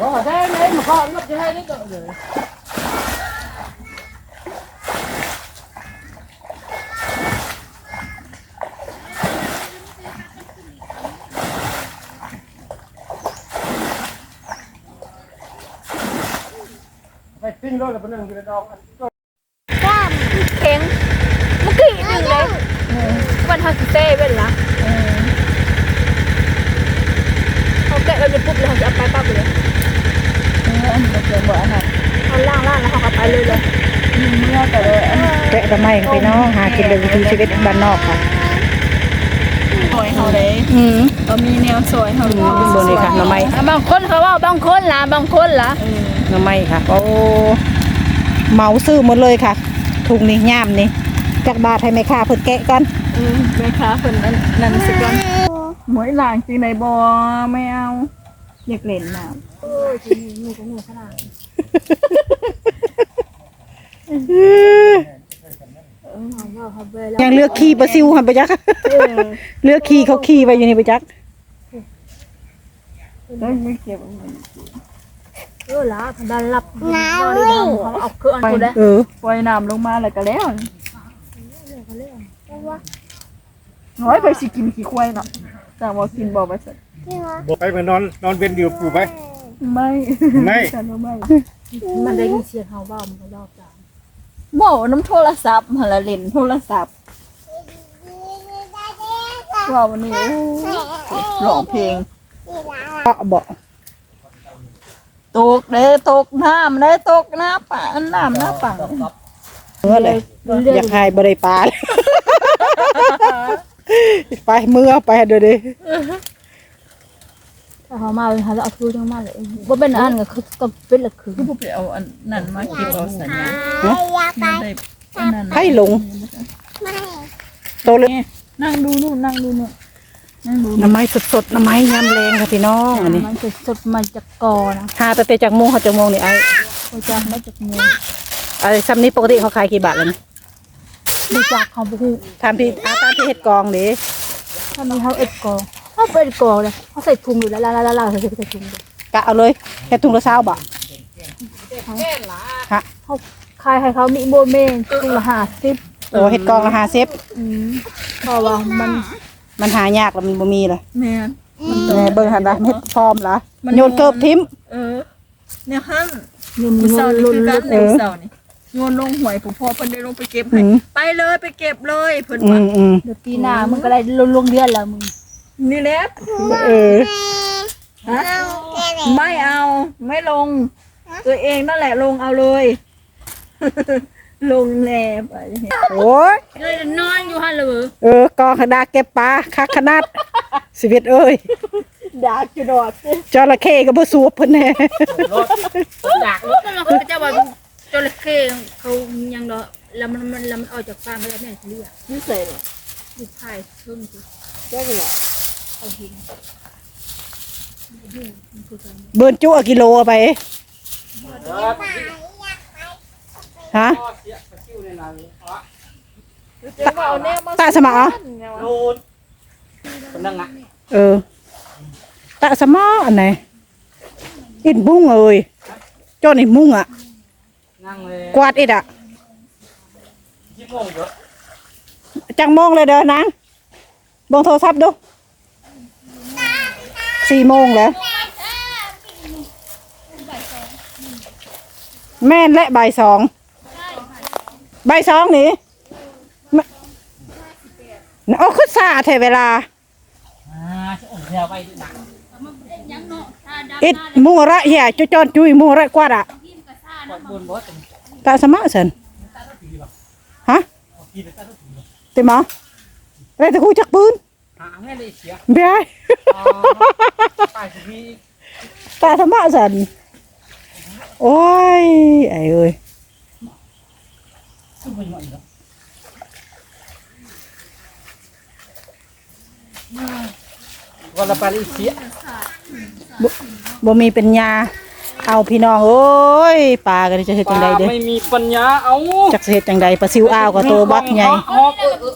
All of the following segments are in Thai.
có thế đấy mà con mất cái hai đấy tội rồi ไปปิ้งรถกับปนึงอยู่ในดอกอันก็ ก้ามเข็งเมื่อกี้ดึงเลยวันทาสิเต้เป็นละเขาแกะเราจะปุ๊บเลยเขาจะเอาไปปั๊บเลย เมื่อเกี่ยวบ่อันนั้น เอาล่างล่างแล้วเขาก็ไปเลยเลยเมื่อก็เลยอันนั้นแกะทำไมค่ะพี่น้องหากินเลยวิถีชีวิตบ้านนอกค่ะซอยเฮาเลยอืมเรามีแนวซอยเฮาอยู่บนนี้ค่ะหน่อไม้อะบางคนเขาว่าบางคนล่ะบางคนล่ะหน่อไม้ค่ะโอ้เหมาซื้อหมดเลยค่ะถุงนี้ย่ามนี่จักบาทให้แม่ค้าเพิ่นแกะก่อนเออแม่ค้าเพิ่นนั่นนั่นสิก่อนหมวยหลางจริงไหนบ่ไม่เอาอยากเล่นน้ำโอ้ยทีนี้มีก็มีขนาด ยังเลือกขี่ปลาซิวหันไปจักเลือกขี่เขาขี่ไปอยู่นี่ไปจักแล้วไม่เก็บเอาไว้เออล่ะพันดันรับน้ำเลยเขาเอาเครื่องอันกูได้เออปล่อยน้ำลงมาแล้วก็แล้วน้อยไปสิกินขี้ควายเนาะแต่ว่ากินบ่ไปสักบอกไปมานอนนอนเป็นอยู่ปู่ไปไม่ไม่ฉันว่าไม่ มันได้ยินเสียงเขาบ้ามันก็รอบจ้า บ่น้ำโทรศัพท์หั่นละเล่นโทรศัพท์ว่าวันนี้โอ้ร้องเพลงเกาะเบาะตกเด้อตกน้ำเด้อตกน้ำป่าน้ำหน้าปังเมื่อเลยอยากให้บ่ได้ปลาเลยไปเมื่อไปเดี๋ยวดิถ้า เขามาเขาจะเอาคืนจังมาเลยว่าเป็นอันก็คือก็เป็นละคือคือไปเอาอันนั้นมาเก็บเอาสัญญาณได้อันนั้นให้ลงโตเลยนั่งดูนู่นนั่งดูนู่นนั่งดูน้ำไม้สดๆหน้ำไม้ยำแรงค่ะพี่น้องอันนี้มันสดมาจากกอนะหาแต่แต่จากโมงเขาจากโมงนี่ไอ้เขาจะมาจากมืองไอ้ซ้ำนี้ปกติเขาขายกี่บาทแล้วนะมาจากเขาบุกทำที่อาตามที่เฮ็ดกองดิถ้ามีเขาเอ็ดกอง เขาเป็นกอเลยเขาใส่ถุงอยู่แล้วแล้วแล้วแล้วใส่ใส่ถุงเลยกะเอาเลยแค่ถุงละเช้าบาทฮะเขาขายให้เขามีโบเมนถุงละห้าสิบโอ้เฮ็ดกองละห้าสิบอืมเพราะว่ามันมันหายากแล้วมันบ่มีเลยแม่นแหน่เบิ่งหันละเฮ็ดฟอร์มละมันโยนเกิบทิมเออเนี่ยหั่นเงินมื้อเช้านี่ล้นคือล้กันนเอเดี๋ยวอเช้านี่โยนลงหวยผมพ่อเพิ่นได้ลงไปเก็บให้อืมไปเลยไปเก็บเลยเพิ่นอืว่ามอืมเดี๋ยวปีหน้ามึงก็ได้ลงลงเดือนแล้วมึง นี่แหละเออฮะไม่เอาไม่ลง ตัวเองนั่นแหละลงเอาเลย ลงแลไปโอ้ยเลยนอนอยู่ฮะเลยเออกองขนาดเก็บปลาคักขนาดชีวิตเอ้ยดากจุดอดสิจระเข้ก็บ่สูบเพิ่นแน่อยากรู้ก็เราก็จะว่าจระเข้เขายังเนาะแล้วมันมันแล้วมันออกจากฟาร์มแล้วแม่เรียกนี่ใส่เลยลูกชายเพิ่งสิแจ้งเลยเอาหิน เบิ่นจุเอากิโลเอาไปฮะเจ้าเอาแนวมาตาสมาอ๋อโดนคนนั่งอะเออตาสมาอันไหนอิดมุ้งเอ้ยเจ้านี่มุ้งอะนั่งเลยกวาดอิดอะยี่โมงเถอะจังโมงเลยเด้อนางเบงโทรศัพท์ดู สี่โมงแล้วแม่นและบ่ายสองบ่ายสองนี่แม่โอ้คือสาแท้เวลาอ่าจะอุ่นเดียวไปดูหนังอิดมูระเหียจุจอนจุยมูระกวาดอะปวดบุญบดตาสมะสันฮะติหมออะไรตะคูจักปืนหาแม่เลยเสียเบียอ๋อไปสิพี่ตาสมะสันโอ้ยไอ้เอ้ยสู้ไปหน่อยเถอะวันละปาริเสียบ่มีปัญญา เอาพี่น้องเอ้ยปลากันจะเฮ็ดจังใดเด้ไม่มีปัญญาเอาจักสิเฮ็ดจังใดปลาซิวอ้าวกับตัวบักใหญ่ ฮอกเออเออ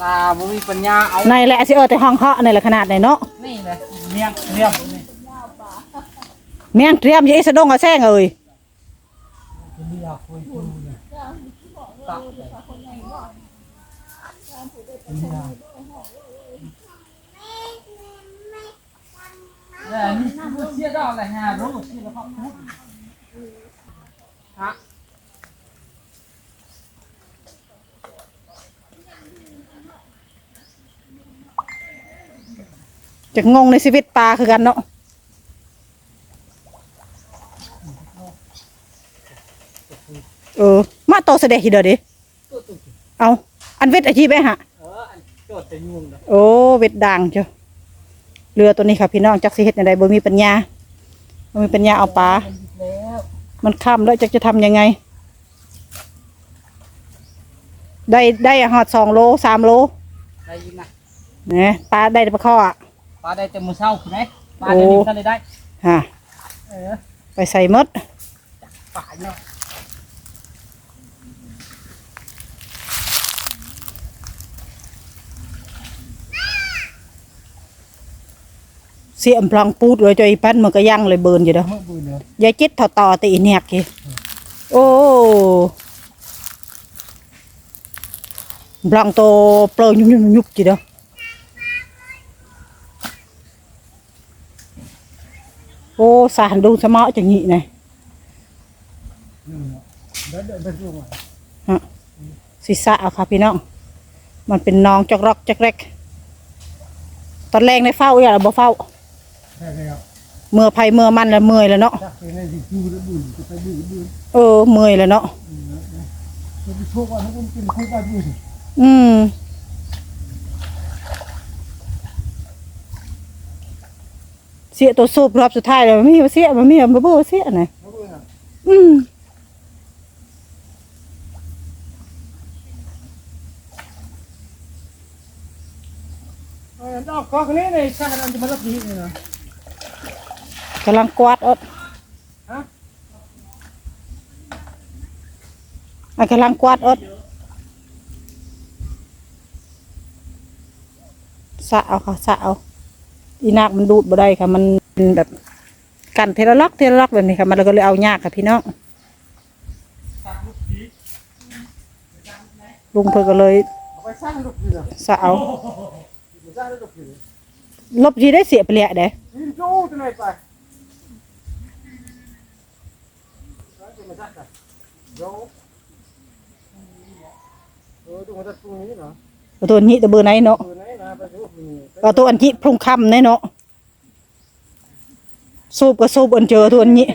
ตาบ่มีปัญญาเอาในแหละสิเออแต่ห้องเหาะในแหละขนาดไหนเนาะแม่นี่เลยเมียงเมียงนี่แม่งเตรียมอยาไอ้สะดงอะแซงเอ้ยเมียคุยคุยเนี่ยตักเลยเมียเออนี่คือเสียดอกอะไรฮะรู้เสียแล้วก็พูดฮะ จะงงในชีวิตปลาคือกันเนาะเออ มาโตแสดงทีเดียวดิตัวตุ๊กเอาอันเวทอาชีพไหมฮะเอออันโจทย์จะยุ่งนะโอ้เวทด่างเจ้าเรือตัวนี้ค่ะพี่น้องจักสิเฮ็ดใดบ่มีปัญญาบ่มีปัญญาเอาปลาแล้วมันค่ำแล้วจักจะทำยังไง ได้ได้หอดสองโลสามโลได้ยินนะเนี่ยปลาได้ปลาข้ออะ ปลาได้แต่มือเศร้าคือไหมปลาได้ดีท่านได้ได้ ฮะเออไปใส่มดปลาเนาะเสียมพลังปูดเลยจอยปั้นมันก็ยั่งเลยเบิร์นอยู่เด้อเมื่อบืนเลยยายจิตเท่าต่อตีเนียกกี่โอ้บลังโตเปลยยุบยุบยุบจีเด้อ โอ้สารดูสมอจังงี้ไงเดินเดินไปดูมาศีรษะเอาค่ะพี่น้อง มันเป็นน้องจอกรอกจอกแรก ตอนแรกในเฝ้าอย่าเราบ่เฝ้าเมื่อภัยเมื่อมันแล้วเมื่อยแล้วเนาะเออเมื่อยแล้วเนาะอืม เสียตัวสูบรอบสุดท้ายแล้วมันมีว่าเสียมันมีมันบ่ว่าเสียไหนแล้วบืนอะอืมเออดอกก็คนนี้ในชาตินั้นจะมารับดีนี่นะกำลังกวาดเอดฮะอันกำลังกวาดเอดสะเอาค่ะสะเอา อีนักมันดูดบ่ได้ค่ะ มันเป็นแบบกันเทละล็อกเทละล็อกแบบนี้ค่ะ มันก็เลยเอายากค่ะพี่น้องลุงเพิ่นก็เลยเอาไปสร้างลูกดีนะสะเอาสร้างลูกดีลบทีได้เสียไปเลยเด้ยินจู้ตัวไหนไปแล้วจะมาจัดกันเดี๋ยวเออตัวมันจะตรงนี้เนาะเอาตัวนี้ตัวเบอร์ไหนเนาะ เอาตัวอันนี้พรุ่งค่ำแน่เนาะสูบก็สูบอันเจอตัวนี้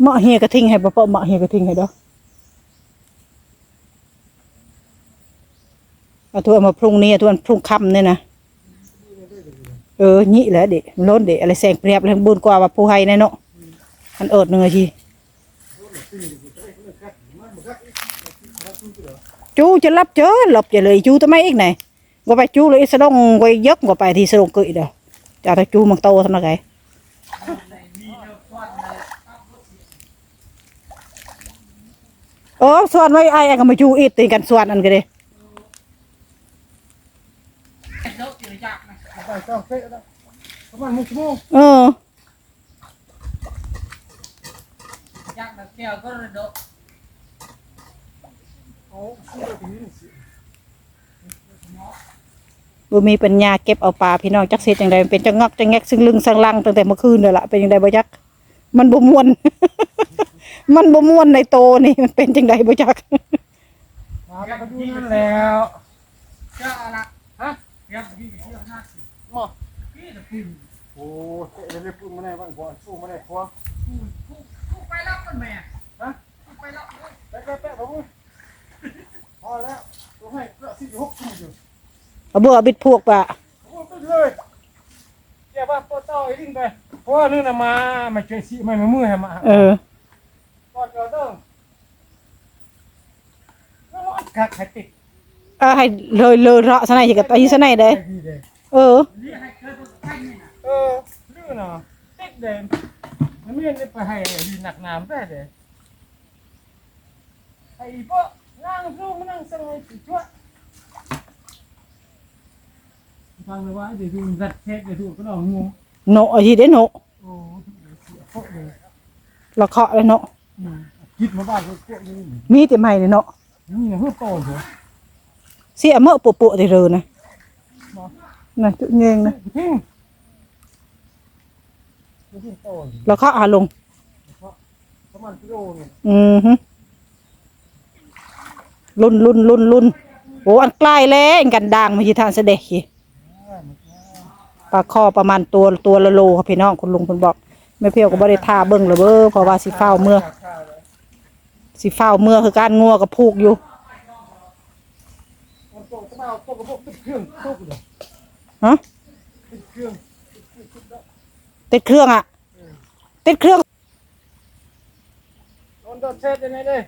เหมาะเฮียกระทิงให้บ่เปาะเหมาะเฮียกระทิงให้เด้อเอาตัวมาพรุ่งนี้ตัวอันพรุ่งค่ำเนี่ยนะเออนี่แหละเด็กล้นเด็กอะไรแสงเปรียบเลยบุญกว่าว่าผู้ให้แน่เนาะอันเอิดหนึ่งที chú chứ lắp chớ lọc về lời chú tới mấy ít này. Gọi bài chú lấy sẽ đông, quay giấc gọi bài thì sẽ đông cự được cho thấy chú mặc tô thôi nó cái ơ, xoan mấy ai ăn mà chú ít tiền cần xoan ăn cái đi. Ừ บบแก้วก็ระดกเอาซื้อไปถึงนี่สิบ่มีปัญญาเก็บเอาปลาพี่น้องจักเสียจังใดมันเป็นจังงอกจังแงกซึ่งลึงสังลังตั้งแต่เมื่อคืนเลยล่ะเป็นจังใดบ่จักมันบ่ม่วน มันบ่ม่วนในโตนี่มันเป็นจังใดบ่จักมาแล้วก็ดูนั่นแล้วเจ้าละฮะยังยี่สิบห้าสิบหม้อพี่จะปุ่นโอ้เตะเลยปุ่นมาได้บ้างบ่สู้มาได้พอปุ่นไปรับกันแม่ฮะไปรับไปไปไปผม พอแล้วตัวให้เลือกสี่หกชั่วโมงอยู่เอาบ่เอาบิดพวกปะโอ้ตึ้งเลยแกว่าปอต่ออีกไปเพราะว่านึกนะมามาช่วยสิมามือให้มาเออก่อนเกิดเรื่องก็ร้อนกักให้ติดเอาให้เลยเลยเราะซะไหนสิกับอีซะไหนเด้ดีเลยเออ เออลื่นอะติดเด่นมันไม่ได้ไปให้ดีหนักหนามได้เลยไอ้พวก นั่งสู้มานั่งสั่งเลยช่วยฟังเลยว่าเดี๋ยวดูรัดเทสเดี๋ยวดูก็ลองงงโนเอาทีเด้โนโอ้เสียพวกเลยละเคาะเลยโนคิดมาบ้านพวกนี้มีแต่ใหม่เลยโนนี่เพื่อโตเหรอเสียเมื่อปุปุได้เลยนะนั่นจุเงงนะทิ้งไม่ทิ้งโตละเคาะอาลงประมาณกิโลนึงอือฮึ รุ่นรุ่นรุ่นรุ่นโอ้อันใกล้แล้วกันด่างมาที่ทางเสด็จขี่ปลาคอประมาณตัวตัวละโลครับพี่น้องคุณลุงคุณบอกไม่เพียวก็บ่ได้ทาเบิ่งเลยเบ้อเพราะว่าสิเฝ้าเมื่อสิเฝ้าเมื่อคือการงัวกับผูกอยู่มันโตก็มาโตกับพวกติดเครื่องตุกเลยฮะติดเครื่องติดเครื่องอะติดเครื่องนนโดนเทสยังไงเลย